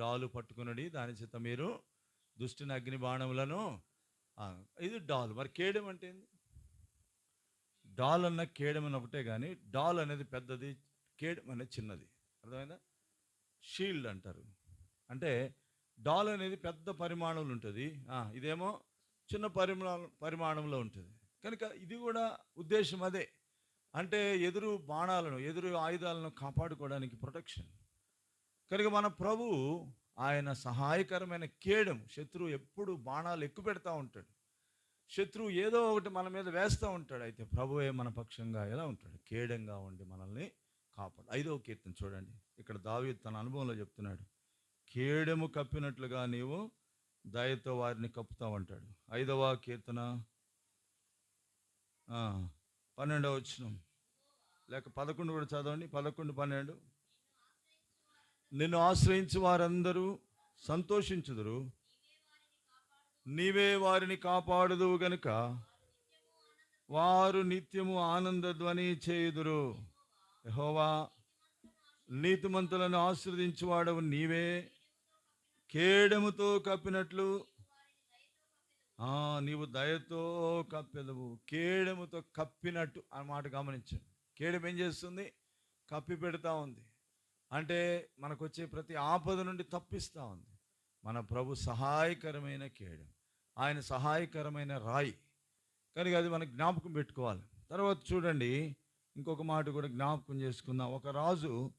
డాలు పట్టుకునడి దాని చేత మీరు దుష్టిని అగ్ని బాణములను ఇది డాల్. మరి కేడం అంటే ఏంది? డాల్ అన్న కేడం అని ఒకటే కానీ డాల్ అనేది పెద్దది కేడం అనేది చిన్నది. అర్థమైందా? షీల్డ్ అంటారు. అంటే డాల్ అనేది పెద్ద పరిమాణంలో ఉంటుంది. ఇదేమో చిన్న పరిమాణ పరిమాణంలో ఉంటుంది. కనుక ఇది కూడా ఉద్దేశం అదే. అంటే ఎదురు బాణాలను ఎదురు ఆయుధాలను కాపాడుకోవడానికి ప్రొటెక్షన్ కనుక మన ప్రభు ఆయన సహాయకరమైన కేడం శత్రువు ఎప్పుడు బాణాలు ఎక్కువ పెడతా ఉంటాడు. శత్రువు ఏదో ఒకటి మన మీద వేస్తూ ఉంటాడు. అయితే ప్రభువే మన పక్షంగా ఎలా ఉంటాడు? కేడంగా ఉండి మనల్ని కాపాడు. ఐదవ కీర్తన చూడండి. ఇక్కడ దావి తన అనుభవంలో చెప్తున్నాడు. కేడము కప్పినట్లుగా నీవు దయతో వారిని కప్పుతావు అంటాడు ఐదవ కీర్తన. పన్నెండవ వచ్చిన లేక పదకొండు కూడా చదవండి. పదకొండు పన్నెండు. నిన్ను ఆశ్రయించి వారందరూ సంతోషించుదురు. నీవే వారిని కాపాడుదువు గనుక వారు నిత్యము ఆనందధ్వని చేయుదురు. యహోవా నీతిమంతులను ఆశ్రదించువాడవు నీవే. కేడముతో కప్పినట్లు నీవు దయతో కప్పెదవు. కేడముతో కప్పినట్టు అన్నమాట గమనించండి. కేడెం ఏం చేస్తుంది? కప్పి పెడతా ఉంది. అంటే మనకు వచ్చే ప్రతి ఆపద నుండి తప్పిస్తూ ఉంది. మన ప్రభు సహాయకరమైన కేడం. ఆయన సహాయకరమైన రాయి. కనుక అది మనం జ్ఞాపకం పెట్టుకోవాలి. తర్వాత చూడండి ఇంకొక మాట కూడా జ్ఞాపకం చేసుకుందాం. ఒక రాజు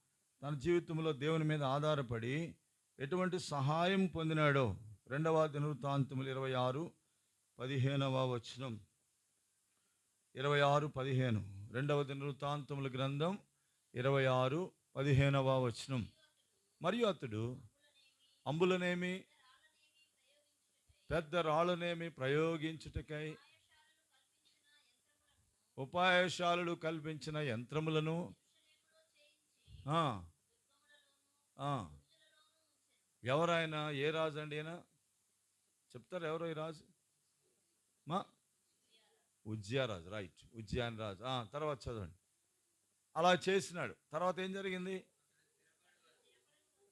తన జీవితంలో దేవుని మీద ఆధారపడి ఎటువంటి సహాయం పొందినాడో. రెండవ దినవృత్తాంతములు ఇరవై ఆరు పదిహేనవ వచనం. ఇరవై ఆరు పదిహేను. రెండవ దినవృత్తాంతముల గ్రంథం ఇరవై ఆరు పదిహేనవ వచనం. మరియు అతడు అంబులనేమి పెద్ద రాళ్ళనేమి ప్రయోగించుటకై ఉపాయశాలుడు కల్పించిన యంత్రములను ఎవరైనా ఏ రాజు అండి అయినా చెప్తారు ఎవరో ఈ రాజు? మా? ఉజ్జయారాజు రైట్ ఉజ్జయాన్ రాజు. ఆ, తర్వాత చదవండి. అలా చేసినాడు. తర్వాత ఏం జరిగింది?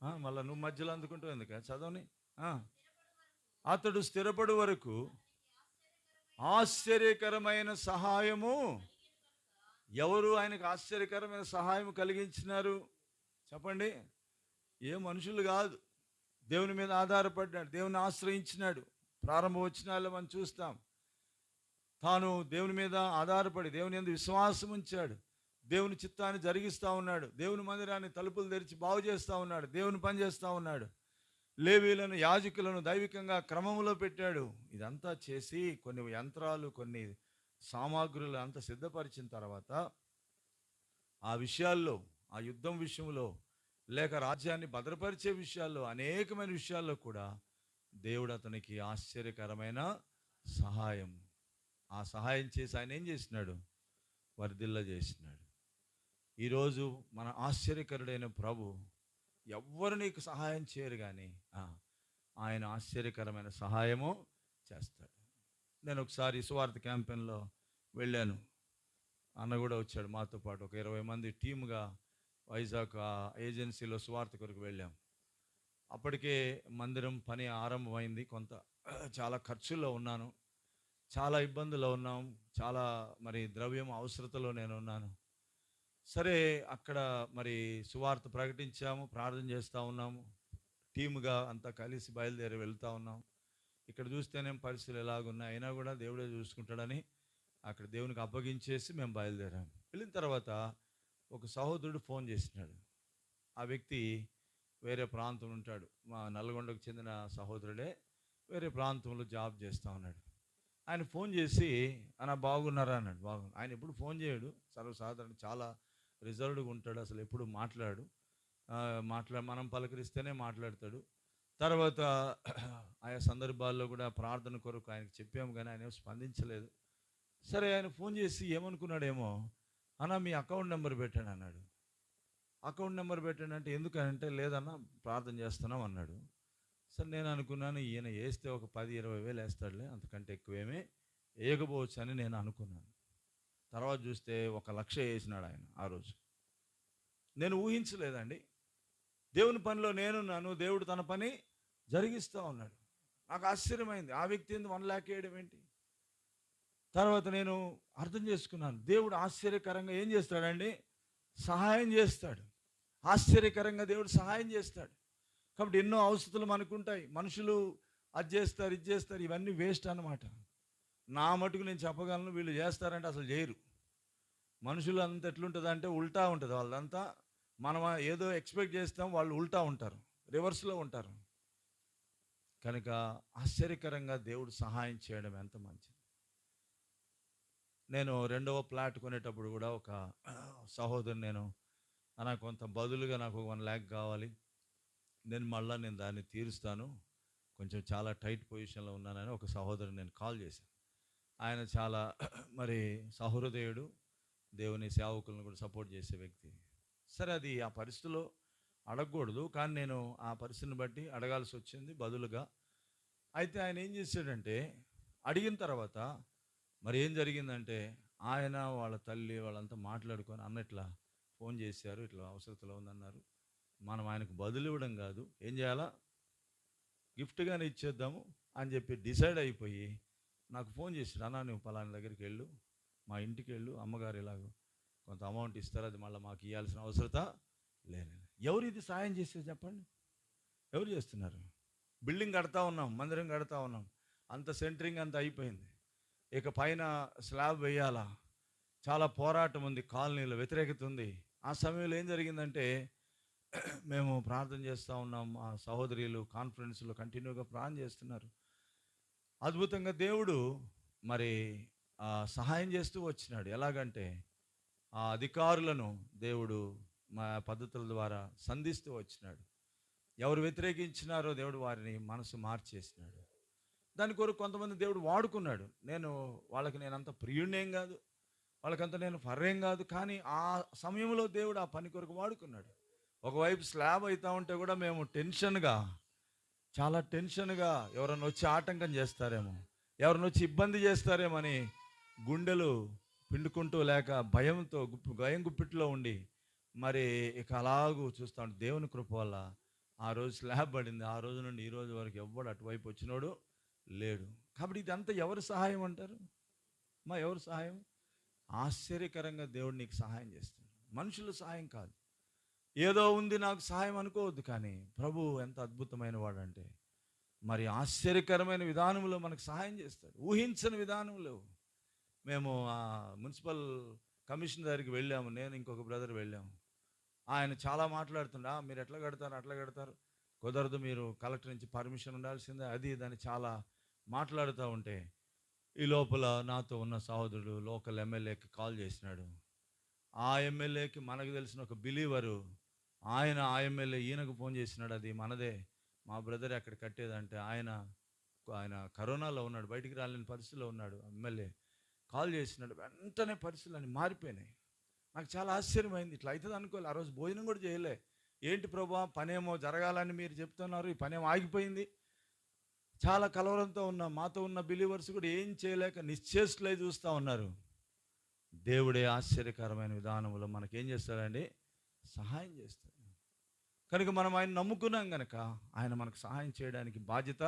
మళ్ళీ మళ్ళా నువ్వు మధ్యలో అందుకుంటావు ఎందుక? చదవని? అతడు స్థిరపడు వరకు ఆశ్చర్యకరమైన సహాయము ఎవరు ఆయనకు ఆశ్చర్యకరమైన సహాయం కలిగించినారు? చెప్పండి. ఏ మనుషులు కాదు. దేవుని మీద ఆధారపడ్డాడు. దేవుని ఆశ్రయించినాడు. ప్రారంభ వచనాల్లో మనం చూస్తాం. తాను దేవుని మీద ఆధారపడి దేవుని మీద విశ్వాసం ఉంచాడు. దేవుని చిత్తాన్ని జరిగిస్తూ ఉన్నాడు. దేవుని మందిరాన్ని తలుపులు తెరిచి బాగు చేస్తూ ఉన్నాడు. దేవుని పని చేస్తూ ఉన్నాడు. లేవీలను యాజకులను దైవికంగా క్రమంలో పెట్టాడు. ఇదంతా చేసి కొన్ని యంత్రాలు కొన్ని సామాగ్రులు అంతా సిద్ధపరిచిన తర్వాత ఆ విషయాల్లో ఆ యుద్ధం విషయంలో లేక రాజ్యాన్ని భద్రపరిచే విషయాల్లో అనేకమైన విషయాల్లో కూడా దేవుడు అతనికి ఆశ్చర్యకరమైన సహాయం. ఆ సహాయం చేసి ఆయన ఏం చేసినాడు? వర్ధిల్ల చేసినాడు ఈరోజు మన ఆశ్చర్యకరుడైన ప్రభు ఎవ్వరు నీకు సహాయం చేయరు కానీ ఆయన ఆశ్చర్యకరమైన సహాయము చేస్తాడు. నేను ఒకసారి సువార్త క్యాంపెయిన్లో వెళ్ళాను. అన్న కూడా వచ్చాడు మాతో పాటు. ఒక ఇరవై మంది టీమ్గా వైజాగ్ ఏజెన్సీలో సువార్త కొరకు వెళ్ళాం. అప్పటికే మందిరం పని ఆరంభమైంది. కొంత చాలా ఖర్చుల్లో ఉన్నాను. చాలా ఇబ్బందుల్లో ఉన్నాం. చాలా మరి ద్రవ్యం అవసరతలో నేను ఉన్నాను. సరే అక్కడ మరి సువార్త ప్రకటించాము ప్రార్థన చేస్తూ ఉన్నాము. టీముగా అంతా కలిసి బయలుదేరి వెళ్తూ ఉన్నాం ఇక్కడ చూస్తేనేం పరిస్థితులు ఎలాగున్నాయి? అయినా కూడా దేవుడే చూసుకుంటాడని అక్కడ దేవునికి అప్పగించేసి మేము బయలుదేరాము వెళ్ళిన తర్వాత ఒక సహోదరుడు ఫోన్ చేసినాడు. ఆ వ్యక్తి వేరే ప్రాంతం ఉంటాడు. మా నల్గొండకు చెందిన సహోదరుడే వేరే ప్రాంతంలో జాబ్ చేస్తూ ఉన్నాడు. ఆయన ఫోన్ చేసి అన్న బాగున్నారా? అన్నాడు. బాగున్నా ఆయన ఎప్పుడు ఫోన్ చేయడు. సర్వసాధారణ చాలా రిజర్వ్డ్గా ఉంటాడు అసలు ఎప్పుడు మాట్లాడు. మాట్లా మనం పలకరిస్తేనే మాట్లాడతాడు. తర్వాత ఆయా సందర్భాల్లో కూడా ప్రార్థన కొరకు ఆయనకు చెప్పాము కానీ ఆయన స్పందించలేదు. సరే ఆయన ఫోన్ చేసి ఏమనుకున్నాడేమో అన్న మీ అకౌంట్ నెంబర్ పెట్టాను అన్నాడు. అకౌంట్ నెంబర్ పెట్టాను అంటే ఎందుకంటే లేదన్నా ప్రార్థన చేస్తున్నాం అన్నాడు. సరే నేను అనుకున్నాను ఈయన వేస్తే ఒక పది ఇరవై వేలు వేస్తాడులే అంతకంటే ఎక్కువేమీ వేయకపోవచ్చు అని నేను అనుకున్నాను. తర్వాత చూస్తే ఒక లక్ష వేసినాడు ఆయన ఆ రోజు. నేను ఊహించలేదండి. దేవుని పనిలో నేనున్నాను దేవుడు తన పని జరిగిస్తూ ఉన్నాడు. నాకు ఆశ్చర్యమైంది. ఆ వ్యక్తి ఎందుకు వన్ ల్యాక్ వేయడం ఏంటి? తర్వాత నేను అర్థం చేసుకున్నాను. దేవుడు ఆశ్చర్యకరంగా ఏం చేస్తాడండి? సహాయం చేస్తాడు. ఆశ్చర్యకరంగా దేవుడు సహాయం చేస్తాడు. కాబట్టి ఎన్నో అవసరాలు మనకుంటాయి. మనుషులు అది చేస్తారు ఇది చేస్తారు ఇవన్నీ వేస్ట్ అన్నమాట. నా మటుకు నేను చెప్పగలను వీళ్ళు చేస్తారంటే అసలు చేయరు. మనుషులు అంత ఎట్లుంటుంది అంటే ఉల్టా ఉంటుంది. వాళ్ళంతా మనం ఏదో ఎక్స్పెక్ట్ చేస్తాం వాళ్ళు ఉల్టా ఉంటారు రివర్స్లో ఉంటారు. కనుక ఆశ్చర్యకరంగా దేవుడు సహాయం చేయడం ఎంత మంచిది. నేను రెండవ ప్లాట్ కొనేటప్పుడు కూడా ఒక సహోదరు నేను నాకు కొంత బదులుగా నాకు వన్ ల్యాక్ కావాలి. నేను మళ్ళీ నేను దాన్ని తీరుస్తాను. కొంచెం చాలా టైట్ పొజిషన్లో ఉన్నానని ఒక సహోదరు నేను కాల్ చేశాను. ఆయన చాలా మరి సహృదయుడు దేవుని సేవకులను కూడా సపోర్ట్ చేసే వ్యక్తి. సరే అది ఆ పరిస్థితిలో అడగకూడదు కానీ నేను ఆ పరిస్థితిని బట్టి అడగాల్సి వచ్చింది బదులుగా. అయితే ఆయన ఏం చేశాడంటే అడిగిన తర్వాత మరి ఏం జరిగిందంటే ఆయన వాళ్ళ తల్లి వాళ్ళంతా మాట్లాడుకొని అన్నట్లా ఫోన్ చేశారు ఇట్లా అవసరతలో ఉందన్నారు. మనం ఆయనకు బదులు ఇవ్వడం కాదు ఏం చేయాలా? గిఫ్ట్గానే ఇచ్చేద్దాము అని చెప్పి డిసైడ్ అయిపోయి నాకు ఫోన్ చేసి అన్నా నువ్వు పలానా దగ్గరికి వెళ్ళు. మా ఇంటికి వెళ్ళు. అమ్మగారు ఇలాగ కొంత అమౌంట్ ఇస్తారు. అది మళ్ళీ మాకు ఇవ్వాల్సిన అవసరత లేదు. ఎవరు ఇది సాయం చేసేది చెప్పండి. ఎవరు చేస్తున్నారు? బిల్డింగ్ కడతా ఉన్నాం మందిరం కడతా ఉన్నాం. అంత సెంటరింగ్ అంత అయిపోయింది. ఇక పైన స్లాబ్ వేయాలా? చాలా పోరాటం ఉంది కాలనీలో వ్యతిరేకత ఉంది. ఆ సమయంలో ఏం జరిగిందంటే మేము ప్రార్థన చేస్తూ ఉన్నాం. మా సహోదరులు కాన్ఫరెన్స్లో కంటిన్యూగా ప్రార్థన చేస్తున్నారు. అద్భుతంగా దేవుడు మరి సహాయం చేస్తూ వచ్చినాడు. ఎలాగంటే ఆ అధికారులను దేవుడు మా పద్ధతుల ద్వారా సంధిస్తూ వచ్చినాడు. ఎవరు వ్యతిరేకించినారో దేవుడు వారిని మనసు మార్చేసినాడు. దాని కొరకు కొంతమంది దేవుడు వాడుకున్నాడు. నేను వాళ్ళకి నేను అంత ప్రియుణ్ణేం కాదు వాళ్ళకంత నేను ఫర్రేం కాదు కానీ ఆ సమయంలో దేవుడు ఆ పని కొరకు వాడుకున్నాడు. ఒకవైపు స్లాబ్ అవుతా ఉంటే కూడా మేము టెన్షన్గా చాలా టెన్షన్గా ఎవరన్నా వచ్చి ఆటంకం చేస్తారేమో ఎవరిని వచ్చి ఇబ్బంది చేస్తారేమని గుండెలు పిండుకుంటూ లేక భయంతో గుప్పి భయం గుప్పిట్లో ఉండి మరి ఇక అలాగూ చూస్తా ఉంటే దేవుని కృప వల్ల ఆ రోజు స్లాబ్ పడింది. ఆ రోజు నుండి ఈ రోజు వరకు ఎవ్వడు అటువైపు వచ్చినోడు లేడు. కాబట్టి ఇదంతా ఎవరు సహాయం అంటారు? మా ఎవరు సహాయం? ఆశ్చర్యకరంగా దేవుడు నీకు సహాయం చేస్తాడు మనుషుల సహాయం కాదు. ఏదో ఉంది నాకు సహాయం అనుకోవద్దు కానీ ప్రభు ఎంత అద్భుతమైన వాడంటే మరి ఆశ్చర్యకరమైన విధానంలో మనకు సహాయం చేస్తాడు. ఊహించని విధానంలో మేము ఆ మున్సిపల్ కమిషన్ దగ్గరికి వెళ్ళాము. నేను ఇంకొక బ్రదర్ వెళ్ళాము ఆయన చాలా మాట్లాడుతుండా మీరు ఎట్లా కడతారు అట్లా కడతారు? కుదరదు మీరు కలెక్టర్ నుంచి పర్మిషన్ ఉండాల్సిందే. అది దాన్ని చాలా మాట్లాడుతూ ఉంటే ఈ లోపల నాతో ఉన్న సహోదరుడు లోకల్ ఎమ్మెల్యేకి కాల్ చేసినాడు. ఆ ఎమ్మెల్యేకి మనకు తెలిసిన ఒక బిలీవరు ఆయన ఆ ఎమ్మెల్యే ఈయనకు ఫోన్ చేసినాడు అది మనదే మా బ్రదర్ అక్కడ కట్టేదంటే ఆయన ఆయన కరోనాలో ఉన్నాడు బయటికి రాలేని పరిస్థితిలో ఉన్నాడు ఎమ్మెల్యే. కాల్ చేసినాడు వెంటనే పరిస్థితులు అన్ని మారిపోయినాయి. నాకు చాలా ఆశ్చర్యమైంది ఇట్లా అవుతుంది అనుకోలే ఆ రోజు భోజనం కూడా చేయలే. ఏంటి ప్రభా పనేమో జరగాలని మీరు చెప్తున్నారు ఈ పనేమో ఆగిపోయింది. చాలా కలవరంతో ఉన్న మాతో ఉన్న బిలీవర్స్ కూడా ఏం చేయలేక నిశ్చేష్లై చూస్తూ ఉన్నారు. దేవుడే ఆశ్చర్యకరమైన విధానంలో మనకేం చేస్తాడండి? సహాయం చేస్తాడు. కనుక మనం ఆయన నమ్ముకున్నాం కనుక ఆయన మనకు సహాయం చేయడానికి బాధ్యత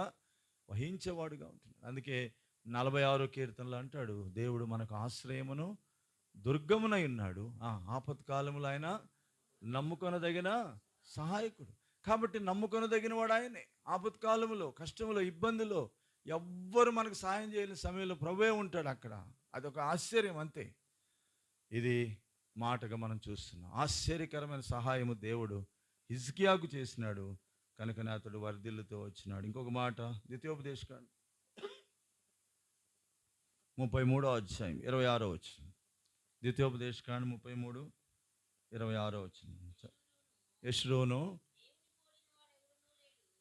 వహించేవాడుగా ఉంటున్నాడు. అందుకే నలభై ఆరో కీర్తనలు అంటాడు దేవుడు మనకు ఆశ్రయమును దుర్గమునై ఉన్నాడు. ఆ ఆపత్కాలములో ఆయన నమ్ముకొనదగిన సహాయకుడు. కాబట్టి నమ్ముకొనదగిన వాడు ఆయనే. ఆపత్కాలములో కష్టములో ఇబ్బందులో ఎవ్వరు మనకు సహాయం చేయని సమయంలో ప్రభువే ఉంటాడు అక్కడ. అదొక ఆశ్చర్యం అంతే. ఇది మాటగా మనం చూస్తున్నాం. ఆశ్చర్యకరమైన సహాయము దేవుడు హిజ్కియాకు చేసినాడు. కనుకనే అతడు వర్ధిల్లుతో వచ్చినాడు. ఇంకొక మాట ద్వితీయోపదేశకాండ. ముప్పై మూడో అధ్యాయం ఇరవై ఆరో వచ్చిన ద్వితీయోపదేశకాండ ముప్పై మూడు ఇరవై ఆరో వచ్చిన యశ్రోను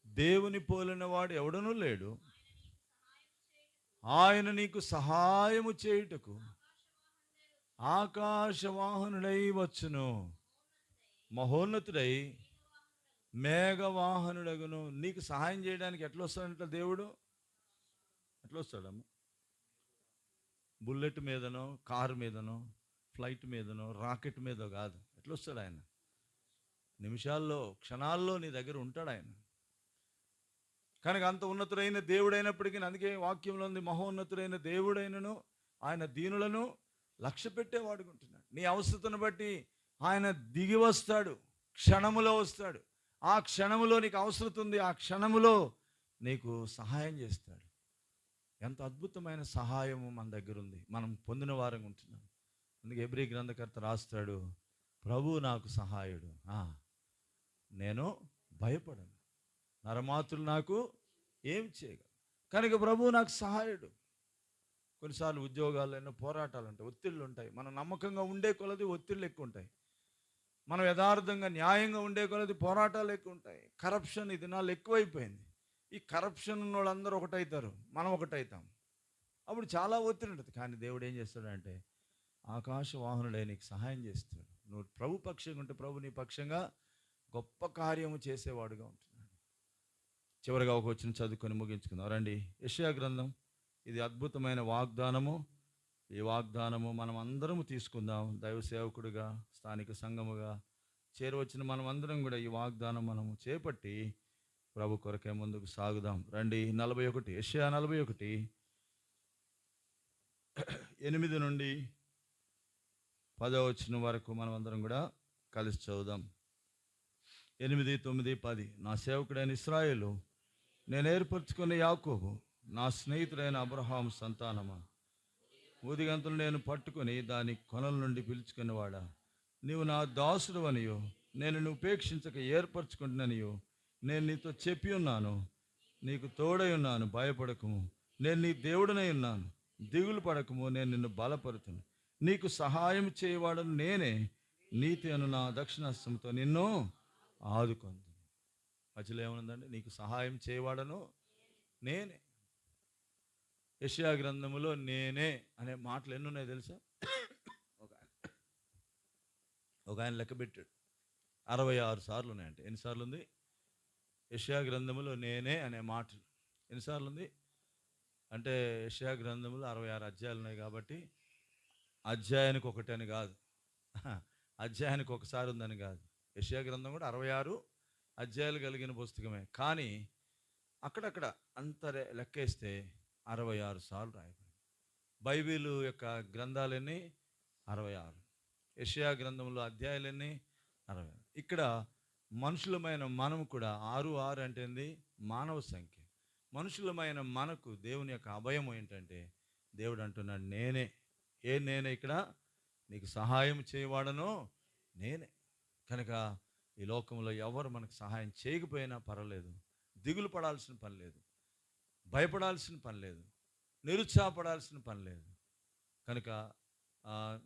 దేవుని పోలిన వాడు ఎవడనూ లేడు. ఆయన నీకు సహాయము చేయుటకు ఆకాశవాహనుడై వచ్చును. మహోన్నతుడై మేఘవాహనుడగును. నీకు సహాయం చేయడానికి ఎట్లా వస్తాడంట దేవుడు? ఎట్లా వస్తాడమ్మా బుల్లెట్ మీదనో కారు మీదనో ఫ్లైట్ మీదనో రాకెట్ మీదో కాదు. ఎట్లా వస్తాడు ఆయన? నిమిషాల్లో క్షణాల్లో నీ దగ్గర ఉంటాడు ఆయన. కనుక అంత ఉన్నతుడైన దేవుడైనప్పటికీ అందుకే వాక్యంలో ఉంది మహోన్నతుడైన దేవుడైనను ఆయన దీనులను లక్ష్య పెట్టేవాడుకుంటున్నాడు నీ అవసరతను బట్టి ఆయన దిగి వస్తాడు క్షణములో వస్తాడు. ఆ క్షణములో నీకు అవసరత ఉంది ఆ క్షణములో నీకు సహాయం చేస్తాడు. ఎంత అద్భుతమైన సహాయము మన దగ్గర ఉంది. మనం పొందిన వారంగా ఉంటున్నాం. అందుకే ఎబ్రి గ్రంథకర్త రాస్తాడు ప్రభు నాకు సహాయుడు. నేను భయపడను. నరమాతులు నాకు ఏం చేయగలరు? కనుక ప్రభు నాకు సహాయుడు. కొన్నిసార్లు ఉద్యోగాలైనా పోరాటాలు ఉంటాయి ఒత్తిళ్ళు ఉంటాయి మనం నమ్మకంగా ఉండే కొలది ఒత్తిళ్ళు ఎక్కువ ఉంటాయి మనం యథార్థంగా న్యాయంగా ఉండే కొలది పోరాటాలు ఎక్కువ ఉంటాయి కరప్షన్ ఇది దినాలు ఎక్కువైపోయింది. ఈ కరప్షన్ ఉన్న వాళ్ళందరూ ఒకటవుతారు మనం ఒకటవుతాం అప్పుడు చాలా ఒత్తిడి ఉంటుంది కానీ దేవుడు ఏం చేస్తాడంటే ఆకాశ వాహనుడే నీకు సహాయం చేస్తాడు. నువ్వు ప్రభు పక్షంగా ఉంటే ప్రభు నీ పక్షంగా గొప్ప కార్యము చేసేవాడుగా ఉంటున్నాడు. చివరిగా ఒక వచ్చిన చదువుకొని ముగించుకుందాం. రండి. యెషయా గ్రంథం ఇది అద్భుతమైన వాగ్దానము. ఈ వాగ్దానము మనం అందరము తీసుకుందాం. దైవ సేవకుడిగా స్థానిక సంఘముగా చేరవచ్చిన మనం అందరం కూడా ఈ వాగ్దానం మనము చేపట్టి ప్రభు కొరకే ముందుకు సాగుదాం. రండి నలభై ఒకటి ఏషియా నలభై ఒకటి. ఎనిమిది నుండి పదో వచ్చిన వరకు మనం అందరం కూడా కలిసి చదువుదాం. ఎనిమిది తొమ్మిది పది. నా సేవకుడైన ఇస్రాయేలు నేను ఏర్పరచుకున్న యాకోబు నా స్నేహితుడైన అబ్రహాం సంతానమా? ఊదిగంతులు నేను పట్టుకొని దాని కొనల నుండి పిలుచుకునేవాడా. నీవు నా దాసుడు అనియో నేను నువ్వు ఉపేక్షించక ఏర్పరచుకుంటున్నానియో నేను నీతో చెప్పి ఉన్నాను. నీకు తోడై ఉన్నాను భయపడకము. నేను నీ దేవుడనై ఉన్నాను. దిగులు పడకము నేను నిన్ను బలపరుతును. నీకు సహాయం చేయవాడను నేనే. నీతి అను నా దక్షిణాస్తంతో నిన్ను ఆదుకుంది మధ్యలో ఏమనుందండి నీకు సహాయం చేయవాడను నేనే. యెషయా గ్రంథములో నేనే అనే మాటలు ఎన్ని ఉన్నాయి తెలుసా? ఒక ఆయన- ఒక ఆయన లెక్క పెట్టాడు. అరవై ఆరు సార్లు ఉన్నాయంట. ఎన్నిసార్లు ఉంది? యెషయా గ్రంథములో నేనే అనే మాటలు. ఎన్నిసార్లు ఉంది? అంటే యెషయా గ్రంథములో అరవై ఆరు అధ్యాయాలు ఉన్నాయి కాబట్టి అధ్యాయానికి ఒకటి అని కాదు. అధ్యాయానికి ఒకసారి ఉందని కాదు. యెషయా గ్రంథం కూడా అరవై ఆరు అధ్యాయాలు కలిగిన పుస్తకమే. కానీ అక్కడక్కడ అంత లెక్కేస్తే అరవై ఆరు సార్లు రాయబడింది. బైబిల్ యొక్క గ్రంథాలన్నీ అరవై ఆరు. యెషయా గ్రంథంలో అధ్యాయాలన్నీ అరవై ఆరు. ఇక్కడ మనుషులమైన మనం కూడా ఆరు ఆరు అంటేంది మానవ సంఖ్య. మనుషులమైన మనకు దేవుని యొక్క అభయం ఏంటంటే దేవుడు అంటున్నాడు నేనే. ఏ నేనే ఇక్కడ? నీకు సహాయం చేయవాడనో నేనే. కనుక ఈ లోకంలో ఎవరు మనకు సహాయం చేయకపోయినా పర్వాలేదు. దిగులు పడాల్సిన పని లేదు. భయపడాల్సిన పని లేదు. నిరుత్సాహపడాల్సిన పని లేదు. కనుక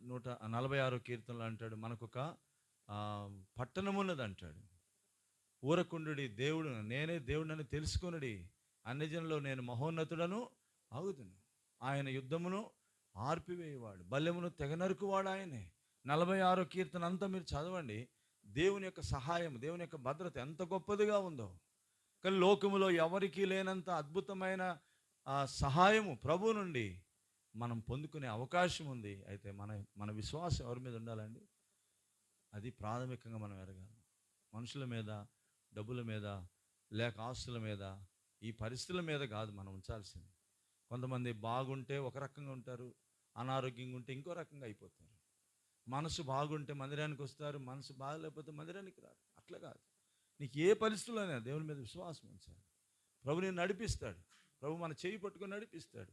నూట నలభై ఆరో కీర్తనలు అంటాడు మనకొక పట్టణమున్నది అంటాడు. ఊరకుండుడి దేవుడు నేనే దేవుడని తెలుసుకొనుడి. అన్యజనులో నేను మహోన్నతుడను ఆగుదును. ఆయన యుద్ధమును ఆర్పివేయవాడు. బల్యమును తెగనరుకువాడు ఆయనే. నలభై ఆరో కీర్తన అంతా మీరు చదవండి. దేవుని యొక్క సహాయం దేవుని యొక్క భద్రత ఎంత గొప్పదిగా ఉందో. కానీ లోకములో ఎవరికీ లేనంత అద్భుతమైన ఆ సహాయము ప్రభు నుండి మనం పొందుకునే అవకాశం ఉంది. అయితే మన మన విశ్వాసం ఎవరి మీద ఉండాలండి? అది ప్రాథమికంగా మనం ఎరగాలి మనుషుల మీద డబ్బుల మీద లేక ఆస్తుల మీద ఈ పరిస్థితుల మీద కాదు మనం ఉంచాల్సింది. కొంతమంది బాగుంటే ఒక రకంగా ఉంటారు అనారోగ్యంగా ఉంటే ఇంకో రకంగా అయిపోతారు. మనసు బాగుంటే మందిరానికి వస్తారు మనసు బాగలేకపోతే మందిరానికి రారు. అట్లా కాదు. నీకు ఏ పరిస్థితుల్లోనే దేవుని మీద విశ్వాసం ఉంచాలి. ప్రభు నేను నడిపిస్తాడు. ప్రభు మన చేయి పట్టుకొని నడిపిస్తాడు.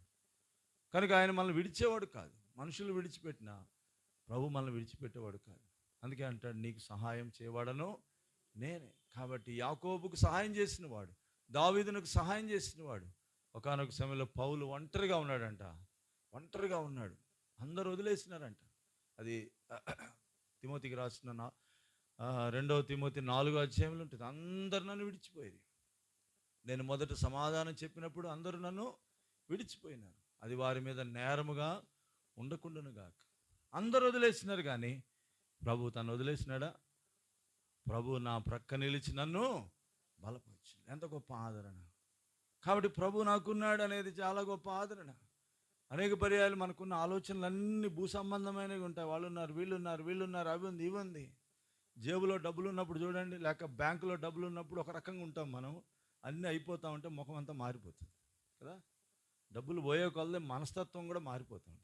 కనుక ఆయన మనల్ని విడిచేవాడు కాదు. మనుషులు విడిచిపెట్టినా ప్రభు మనల్ని విడిచిపెట్టేవాడు కాదు. అందుకే అంటాడు నీకు సహాయం చేయవాడను నేనే. కాబట్టి యాకోబుకు సహాయం చేసిన వాడు దావీదునకు సహాయం చేసిన వాడు ఒకనొక సమయంలో పౌలు ఒంటరిగా ఉన్నాడంట. ఒంటరిగా ఉన్నాడు. అందరు వదిలేసినారంట. అది తిమోతికి రాసిన నా- రెండవ తిమోతి నాలుగో అధ్యాయంలో ఉంటుంది. అందరు నన్ను విడిచిపోయేది. నేను మొదట సమాధానం చెప్పినప్పుడు అందరూ నన్ను విడిచిపోయినారు. అది వారి మీద నేరముగా ఉండకుండాను గాక. అందరు వదిలేసినారు కానీ ప్రభు తను వదిలేసినాడా? ప్రభు నా ప్రక్క నిలిచి నన్ను బలపరిచింది. ఎంత గొప్ప ఆదరణ. కాబట్టి ప్రభు నాకున్నాడు అనేది చాలా గొప్ప ఆదరణ. అనేక పర్యాలు మనకున్న ఆలోచనలు అన్నీ భూ సంబంధమైనవి ఉంటాయి. వాళ్ళు ఉన్నారు వీళ్ళు ఉన్నారు వీళ్ళు ఉన్నారు అవి ఉంది ఇవి ఉంది. జేబులో డబ్బులు ఉన్నప్పుడు చూడండి లేక బ్యాంకులో డబ్బులు ఉన్నప్పుడు ఒక రకంగా ఉంటాం మనం. అన్నీ అయిపోతా ఉంటే ముఖం అంతా మారిపోతుంది కదా? డబ్బులు పోయే కొలదే మనస్తత్వం కూడా మారిపోతుంది.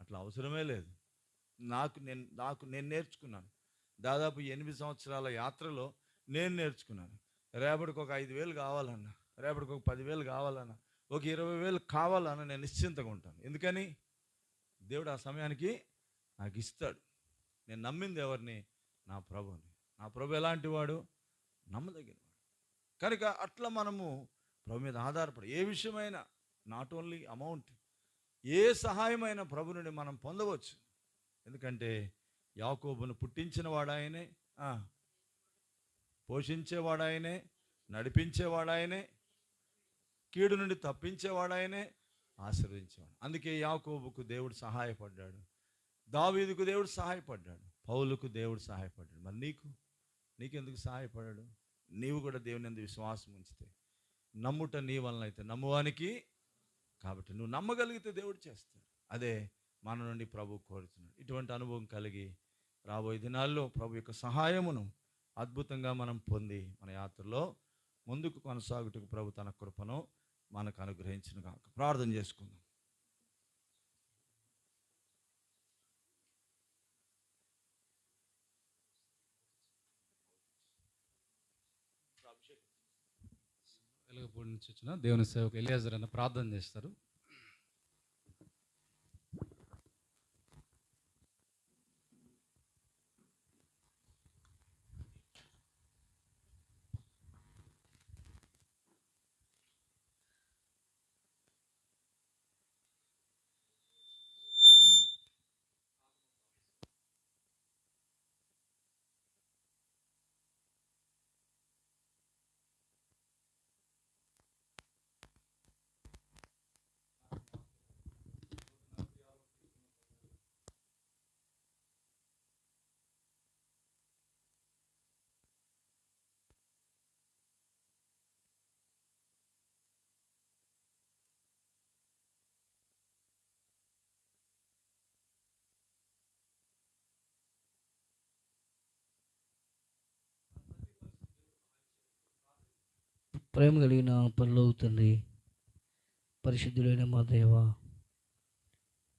అట్లా అవసరమే లేదు. నాకు నేను నాకు నేను నేర్చుకున్నాను. దాదాపు ఎనిమిది సంవత్సరాల యాత్రలో నేను నేర్చుకున్నాను. రేపటికి ఒక ఐదు వేలు కావాలన్నా రేపటికి ఒక పదివేలు కావాలన్నా ఒక ఇరవై వేలు కావాలన్నా నేను నిశ్చింతగా ఉంటాను. ఎందుకని? దేవుడు ఆ సమయానికి నాకు ఇస్తాడు. నేను నమ్మింది ఎవరిని? నా ప్రభుని నా ప్రభు ఎలాంటి వాడు నమ్మదగినవాడు. కనుక అట్లా మనము ప్రభు మీద ఆధారపడి ఏ విషయమైనా నాట్ ఓన్లీ అమౌంట్ ఏ సహాయమైన ప్రభు నుండి మనం పొందవచ్చు. ఎందుకంటే యాకోబును పుట్టించిన వాడాయనే ఆ, పోషించేవాడాయనే నడిపించేవాడాయనే కీడు నుండి తప్పించేవాడాయనే ఆశీర్వదించేవాడు. అందుకే యాకోబుకు దేవుడు సహాయపడ్డాడు. దావీదుకు దేవుడు సహాయపడ్డాడు. పౌలుకు దేవుడు సహాయపడ్డాడు. మరి నీకు? నీకెందుకు సహాయపడాడు నీవు కూడా దేవుని ఎందుకు విశ్వాసం ఉంచితే. నమ్ముట నీ వలన అయితే నమ్మువానికి కాబట్టి నువ్వు నమ్మగలిగితే దేవుడు చేస్తాడు. అదే మన నుండి ప్రభు కోరుతున్నాడు. ఇటువంటి అనుభవం కలిగి రాబోయే దినాల్లో ప్రభు యొక్క సహాయమును అద్భుతంగా మనం పొంది మన యాత్రలో ముందుకు కొనసాగుటకు ప్రభు తన కృపను మనకు అనుగ్రహించిన కాక ప్రార్థన చేసుకుందాం. నుంచి వచ్చిన దేవుని సేవకు ఎలియాజర్ అన్న ప్రార్థన చేస్తారు. ప్రేమ కలిగిన పనులు తండ్రి పరిశుద్ధులైన మా దేవ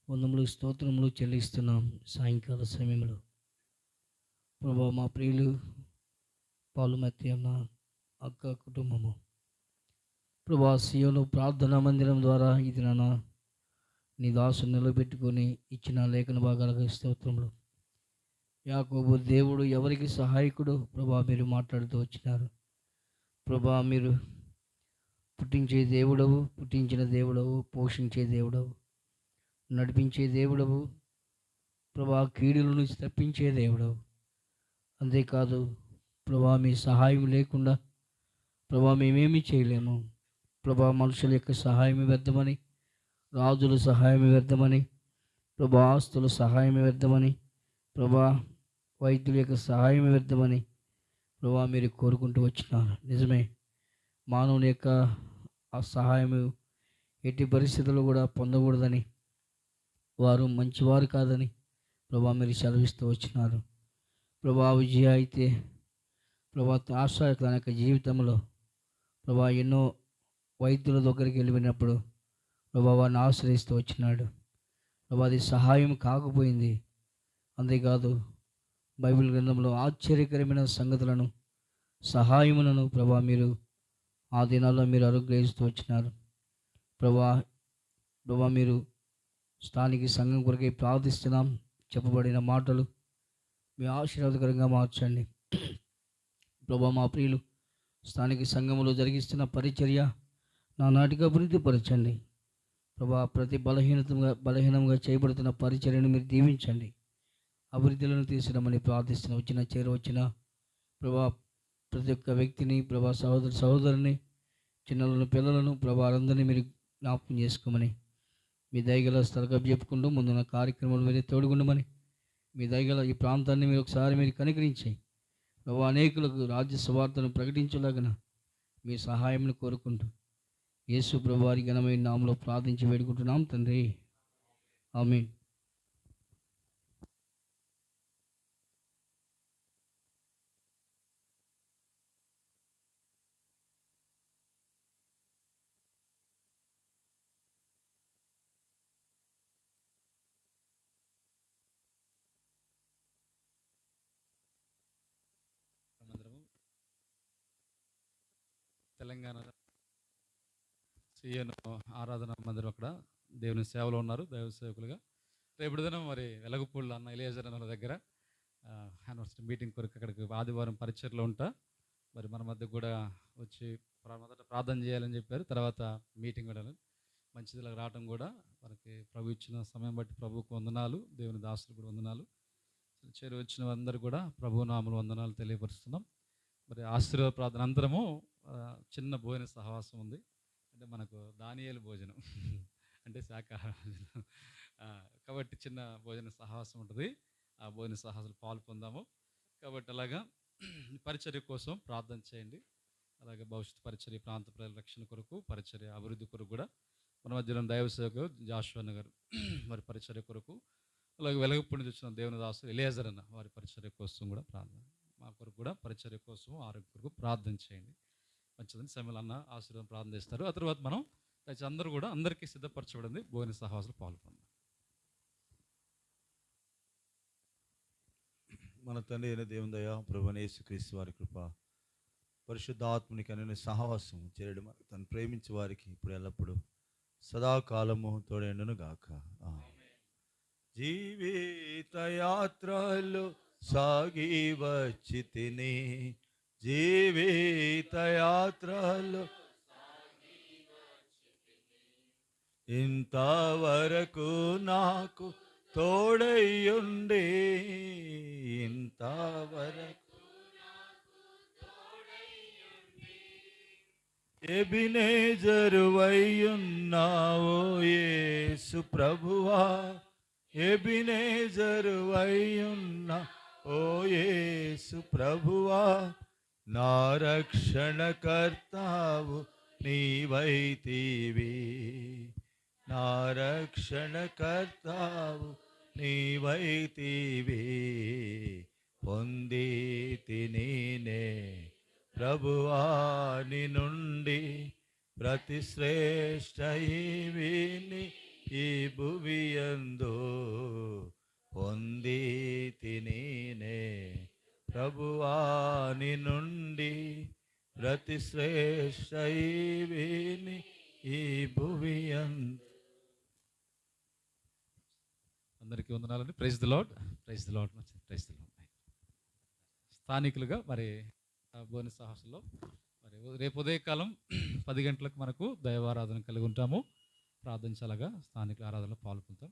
వందములు స్తోత్రములు చెల్లిస్తున్నాం సాయంకాల సమయంలో. ప్రభా మా ప్రియులు పాలుమతి అన్న అక్క కుటుంబము. ప్రభా సియోలో ప్రార్థనా మందిరం ద్వారా ఇది నాన్న నీ దాసు నిలబెట్టుకొని ఇచ్చిన లేఖన భాగాలకు స్తోత్రములు. యాకోబు దేవుడు ఎవరికి సహాయకుడు? ప్రభా మీరు మాట్లాడుతూ వచ్చినారు. ప్రభా మీరు పుట్టించే దేవుడవు పుట్టించిన దేవుడవు పోషించే దేవుడవు నడిపించే దేవుడవు ప్రభా కీడుల నుంచి తప్పించే దేవుడవు. అంతేకాదు ప్రభా మీ సహాయం లేకుండా ప్రభా మేమేమి చేయలేము. ప్రభా మనుషుల యొక్క సహాయం వ్యర్థమని రాజుల సహాయం వ్యర్థమని ప్రభా ఆస్తుల సహాయం వ్యర్థమని ప్రభా వైద్యుల యొక్క సహాయం వ్యర్థమని ప్రభా మీరు కోరుకుంటూ వచ్చినారు. నిజమే మానవుని యొక్క ఆ సహాయము ఎట్టి పరిస్థితుల్లో కూడా పొందకూడదని వారు మంచివారు కాదని ప్రభా మీరు సెలవిస్తూ వచ్చినారు. ప్రభా విజయ అయితే ప్రభా ఆశ తన యొక్క జీవితంలో ప్రభా ఎన్నో వైద్యుల దగ్గరికి వెళ్ళిపోయినప్పుడు ప్రభా వారిని ఆశ్రయిస్తూ వచ్చినాడు. ప్రభా అది సహాయం కాకపోయింది. అంతేకాదు బైబిల్ గ్రంథంలో ఆశ్చర్యకరమైన సంగతులను సహాయములను ప్రభా మీరు ఆ దినాల్లో మీరు అనుగ్రహిస్తూ వచ్చినారు. ప్రభా ప్రభా మీరు స్థానిక సంఘం కొరకై ప్రార్థిస్తున్నాం. చెప్పబడిన మాటలు మీ ఆశీర్వాదకరంగా మార్చండి. ప్రభా మా ప్రియులు స్థానిక సంఘంలో జరిగిస్తున్న పరిచర్య నా నాటికి అభివృద్ధి పరచండి. ప్రభా ప్రతి బలహీనతగా బలహీనంగా చేయబడుతున్న పరిచర్యను మీరు దీవించండి. అభివృద్ధిలను తీసుకురమ్మని ప్రార్థిస్తున్న. వచ్చిన చేరవచ్చిన ప్రభా ప్రతి ఒక్క వ్యక్తిని ప్రభా సహోదర సహోదరుని చిన్నలను పిల్లలను ప్రభా అందరినీ మీరు జ్ఞాపకం చేసుకోమని మీ దయగల స్థలగా చెప్పుకుంటూ ముందున్న కార్యక్రమాలు మీరే తోడుగుండమని మీ దయగల ఈ ప్రాంతాన్ని మీరు ఒకసారి మీరు కనుకరించి ప్రభా అనేకులకు రాజ్య సువార్తను ప్రకటించలాగన మీ సహాయంను కోరుకుంటూ యేసు ప్రభువారి ఘనమైన నామలో ప్రార్థించి వేడుకుంటున్నాం తండ్రి. ఆమె సిఎన్ ఆరాధన మందిరం అక్కడ దేవుని సేవలో ఉన్నారు దైవ సేవకులుగా. రేపు దినం మరి వెలగపూళ్ళు అన్న ఇలియాజర్ అన్న దగ్గర యూనివర్సిటీ మీటింగ్ కొరకు అక్కడికి ఆదివారం పరిచయలో ఉంటా. మరి మన మధ్య కూడా వచ్చి మొదట ప్రార్థన చేయాలని చెప్పారు తర్వాత మీటింగ్ కూడా మంచిదిలా రావడం కూడా మనకి ప్రభు ఇచ్చిన సమయం బట్టి ప్రభువుకు వందనాలు దేవుని దాసులు కూడా వందనాలు. చేరి వచ్చిన అందరూ కూడా ప్రభు నామలు వందనాలు తెలియపరుస్తున్నాం. మరి ఆశీర్వాద ప్రార్థన అందరము చిన్న భోజన సహవాసం ఉంది. అంటే మనకు దానియేలు భోజనం. అంటే శాకాహార భోజనం. కాబట్టి చిన్న భోజన సాహసం ఉంటుంది. ఆ భోజన సహవాసాలు పాలు పొందాము. కాబట్టి అలాగా పరిచర్య కోసం ప్రార్థన చేయండి. అలాగే భవిష్యత్ పరిచర్య ప్రాంత ప్రజల రక్షణ కొరకు పరిచర్య అభివృద్ధి కొరకు కూడా. మన మధ్యలో దైవ సేవకు జాషువన్న గారు మరి పరిచర్య కొరకు. అలాగే వెలగప్పుడు నుంచి వచ్చిన దేవుని దాసు ఇలేజర్ అన్న వారి పరిచర్య కోసం కూడా ప్రార్థన. మా కొరకు కూడా పరిచర్య కోసం ఆరోగ్య కొరకు ప్రార్థన చేయండి. మంచిదని సమయంలో అన్న ఆశీర్వాదం ప్రార్థన చేస్తారు. ఆ తర్వాత మనం దయచేసి అందరూ కూడా అందరికీ సిద్ధపరచబడింది. భోజన సహవాసులు పాల్గొందాం. మన తండ్రి అయిన దేవుని దయ ప్రభునేసు క్రీస్తు వారి కృప పరిశుద్ధాత్మునికి అనే సహవాసం చేరడం తను ప్రేమించే వారికి ఇప్పుడు ఎల్లప్పుడు సదాకాలము తోడేండును గాక. జీవిత యాత్రలు సాగి వచ్చి తిని జీవితయాత్రలో ఇంతవరకు నాకు తోడయ్యుండి ఇంతవరకు ఎబినేజరువయ్యున్నావో యేసు ప్రభువా. ఎబినేజరువయ్యున్నా ఓ యేసు ప్రభువా. నా రక్షణకర్తావు నీవైతీవి నా రక్షణకర్తావు నీవైతీవి పొంది తినీనే ప్రభువాని నుండి ప్రతి శ్రేష్ట ఈ భువియందు పొంది తినీనే ప్రభువాని నుండి ప్రతి శ్రేష్ట ఈ భువి అందరికీ వందనాలండి. Praise the lord praise the lord praise the lord స్థానికులుగా మరి ఆ భువన సాహసంలో మరి రేపు ఉదయకాలం పది గంటలకు మనకు దైవారాధన కలిగి ఉంటాము. ప్రార్థించాలగా స్థానికుల ఆరాధనలో పాల్గొంటాం.